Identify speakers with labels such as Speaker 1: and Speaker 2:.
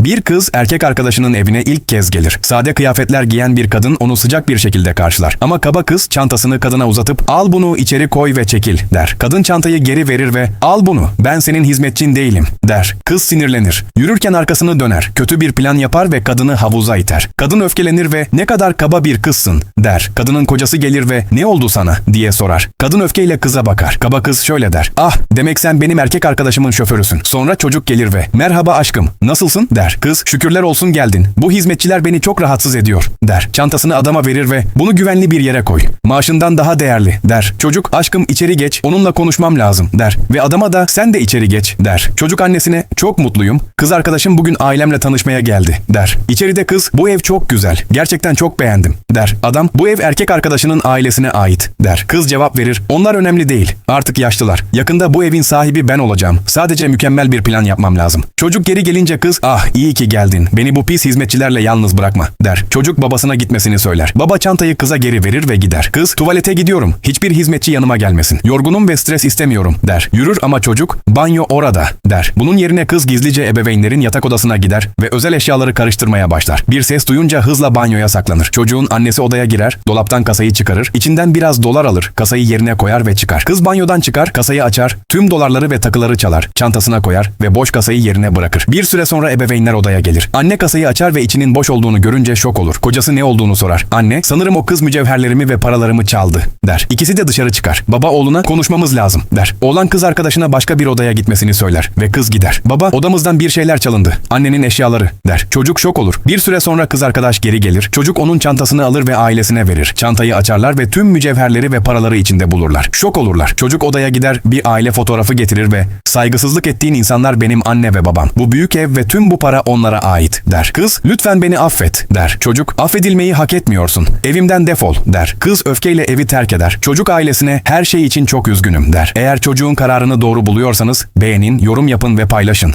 Speaker 1: Bir kız erkek arkadaşının evine ilk kez gelir. Sade kıyafetler giyen bir kadın onu sıcak bir şekilde karşılar. Ama kaba kız çantasını kadına uzatıp al bunu içeri koy ve çekil der. Kadın çantayı geri verir ve al bunu ben senin hizmetçin değilim der. Kız sinirlenir. Yürürken arkasını döner. Kötü bir plan yapar ve kadını havuza iter. Kadın öfkelenir ve ne kadar kaba bir kızsın der. Kadının kocası gelir ve ne oldu sana diye sorar. Kadın öfkeyle kıza bakar. Kaba kız şöyle der. Ah demek sen benim erkek arkadaşımın şoförüsün. Sonra çocuk gelir ve merhaba aşkım nasılsın der. Kız şükürler olsun geldin. Bu hizmetçiler beni çok rahatsız ediyor der. Çantasını adama verir ve bunu güvenli bir yere koy. Maaşından daha değerli der. Çocuk aşkım içeri geç onunla konuşmam lazım der. Ve adama da sen de içeri geç der. Çocuk annesine çok mutluyum. Kız arkadaşım bugün ailemle tanışmaya geldi der. İçeride kız bu ev çok güzel. Gerçekten çok beğendim der. Adam bu ev erkek arkadaşının ailesine ait der. Kız cevap verir. Onlar önemli değil. Artık yaşlılar. Yakında bu evin sahibi ben olacağım. Sadece mükemmel bir plan yapmam lazım. Çocuk geri gelince kız ah ki geldin. Beni bu pis hizmetçilerle yalnız bırakma der. Çocuk babasına gitmesini söyler. Baba çantayı kıza geri verir ve gider. Kız tuvalete gidiyorum. Hiçbir hizmetçi yanıma gelmesin. Yorgunum ve stres istemiyorum der. Yürür ama çocuk banyo orada der. Bunun yerine kız gizlice ebeveynlerin yatak odasına gider ve özel eşyaları karıştırmaya başlar. Bir ses duyunca hızla banyoya saklanır. Çocuğun annesi odaya girer, dolaptan kasayı çıkarır, içinden biraz dolar alır, kasayı yerine koyar ve çıkar. Kız banyodan çıkar, kasayı açar, tüm dolarları ve takıları çalar, çantasına koyar ve boş kasayı yerine bırakır. Bir süre sonra ebeveynler odaya gelir. Anne kasayı açar ve içinin boş olduğunu görünce şok olur. Kocası ne olduğunu sorar. Anne, sanırım o kız mücevherlerimi ve paralarımı çaldı der. İkisi de dışarı çıkar. Baba oğluna konuşmamız lazım der. Oğlan kız arkadaşına başka bir odaya gitmesini söyler ve kız gider. Baba odamızdan bir şeyler çalındı. Annenin eşyaları der. Çocuk şok olur. Bir süre sonra kız arkadaş geri gelir. Çocuk onun çantasını alır ve ailesine verir. Çantayı açarlar ve tüm mücevherleri ve paraları içinde bulurlar. Şok olurlar. Çocuk odaya gider bir aile fotoğrafı getirir ve saygısızlık ettiğin insanlar benim anne ve babam. Bu büyük ev ve tüm bu onlara ait der. Kız lütfen beni affet der. Çocuk affedilmeyi hak etmiyorsun. Evimden defol der. Kız öfkeyle evi terk eder. Çocuk ailesine her şey için çok üzgünüm der. Eğer çocuğun kararını doğru buluyorsanız beğenin, yorum yapın ve paylaşın.